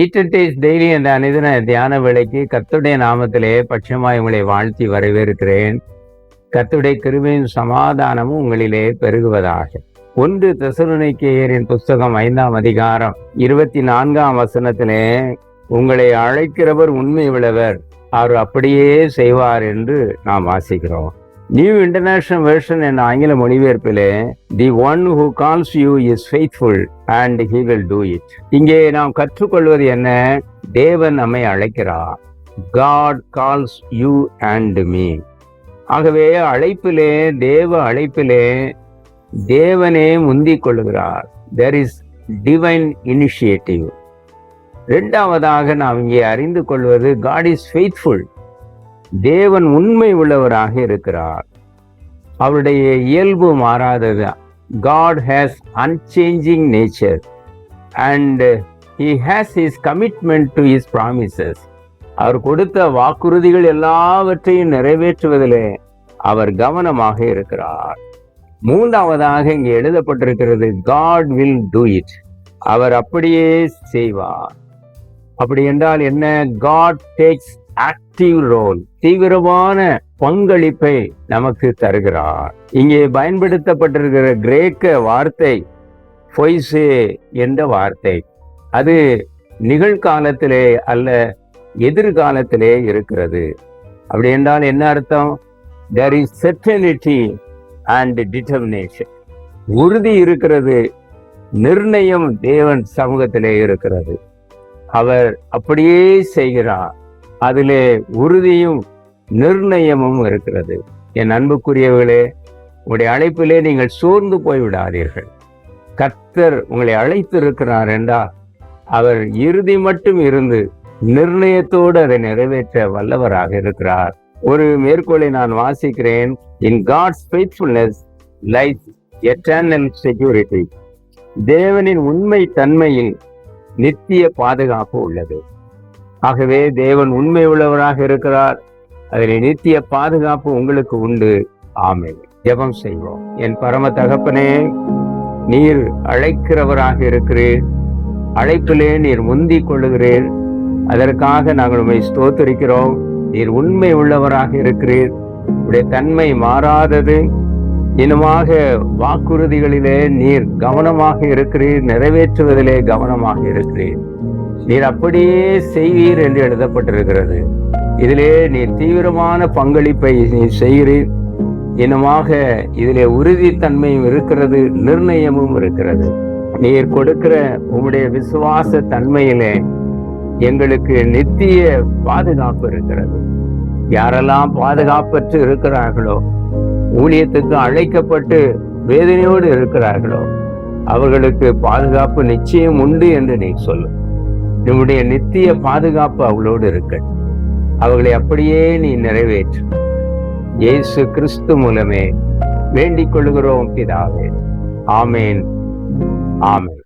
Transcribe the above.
ஈட்டட்டேஸ் daily என்ற அனிதன தியான விலைக்கு கத்துடைய நாமத்திலே பட்சமாய் உங்களை வாழ்த்தி வரவேற்கிறேன். கத்துடைய கிருமையும் சமாதானமும் உங்களிலே பெருகுவதாக. ஒன்று தெசலுனைக்கேயரின் புஸ்தகம் ஐந்தாம் அதிகாரம் இருபத்தி நான்காம் வசனத்திலே உங்களை அழைக்கிறவர் உண்மை உள்ளவர் அவர் அப்படியே செய்வார் என்று நாம் வாசிக்கிறோம். நியூ இன்டர்நேஷனல் வெர்ஷன் என்ற ஆங்கில மொழிபெயர்ப்பிலே the one who calls you is faithful and he will do it இங்கே நாம் கற்றுக்கொள்வது என்ன? தேவன் நம்மை அழைக்கிறார். God calls you and me ஆகவே அழைப்பிலே தேவ அழைப்பிலே தேவனே முந்திக் கொள்கிறார் தெர் இஸ் டிவைன் இனிஷியேட்டிவ் ரெண்டாவதாக நாம் இங்கே அறிந்து கொள்வது காட் இஸ் ஃபெய்த்ஃபுல் தேவன் உண்மை உள்ளவராக இருக்கிறார். அவருடைய இயல்பு மாறாதது. God has unchanging nature and he has his commitment to his promises அவர் கொடுத்த வாக்குறுதிகள் எல்லாவற்றையும் நிறைவேற்றுவதிலே அவர் கவனமாக இருக்கிறார். மூன்றாவதாக இங்கே எழுதப்பட்டிருக்கிறது காட் வில் டூ இட் அவர் அப்படியே செய்வார். அப்படி என்றால் என்ன? காட் டேக்ஸ் ஆக்டிவ் ரோல் தீவிரமான பங்களிப்பை நமக்கு தருகிறார். இங்கே பயன்படுத்தப்பட்டிருக்கிற கிரேக்க வார்த்தை பொய்சே என்ற வார்த்தை. அது நிகழ்காலத்திலே அல்ல எதிர்காலத்திலே இருக்கிறது. அப்படி என்றால் என்ன அர்த்தம்? There is certainty and determination உறுதி இருக்கிறது நிர்ணயம் தேவன் சமூகத்திலே இருக்கிறது. அவர் அப்படியே செய்கிறார். அதிலே உறுதியும் நிர்ணயமும் இருக்கிறது. என் அன்புக்குரியவர்களே உங்களுடைய அழைப்பிலே நீங்கள் சோர்ந்து போய் விடாதீர்கள் கர்த்தர் உங்களை அழைத்து இருக்கிறார் என்றால் அவர் இறுதி மட்டும் இருந்து நிர்ணயத்தோடு அதை நிறைவேற்ற வல்லவராக இருக்கிறார். ஒரு மேற்கோளை நான் வாசிக்கிறேன். In God's faithfulness life eternal security தேவனின் உண்மை தன்மையில் நித்திய பாதுகாப்பு உள்ளது. ஆகவே தேவன் உண்மை உள்ளவராக இருக்கிறார். அதில் நித்திய பாதுகாப்பு உங்களுக்கு உண்டு. ஆமை ஜெபம் செய்வோம். என் பரம தகப்பனே நீர் அழைக்கிறவராக இருக்கிறீர். அழைப்பிலே நீர் முந்தி கொள்ளுகிறீர். அதற்காக நாங்கள் உண்மை ஸ்தோத்தரிக்கிறோம். நீர் உண்மை உள்ளவராக இருக்கிறீர். உடைய தன்மை மாறாதது. இனமாக வாக்குறுதிகளிலே நீர் கவனமாக இருக்கிறீர். நிறைவேற்றுவதிலே கவனமாக இருக்கிறீர். நீர் அப்படியே செய்வீர் என்று எழுதப்பட்டிருக்கிறது. இதிலே நீர் தீவிரமான பங்களிப்பை நீர் செய்கிறீர். இனமாக இதிலே உறுதித்தன்மையும் இருக்கிறது நிர்ணயமும் இருக்கிறது. நீர் கொடுக்கிற உம்முடைய விசுவாச தன்மையிலே எங்களுக்கு நித்திய பாதுகாப்பு இருக்கிறது. யாரெல்லாம் பாதுகாப்பற்று இருக்கிறார்களோ ஊழியத்துக்கு அழைக்கப்பட்டு வேதனையோடு இருக்கிறார்களோ அவர்களுக்கு பாதுகாப்பு நிச்சயம் உண்டு என்று நீ சொல்லு நம்முடைய நித்திய பாதுகாப்பு அவளோடு இருக்க அவர்களை அப்படியே நீ நிறைவேற்று. இயேசு கிறிஸ்து மூலமே வேண்டிக் கொள்கிறோம் பிதாவே. ஆமேன். ஆமேன்.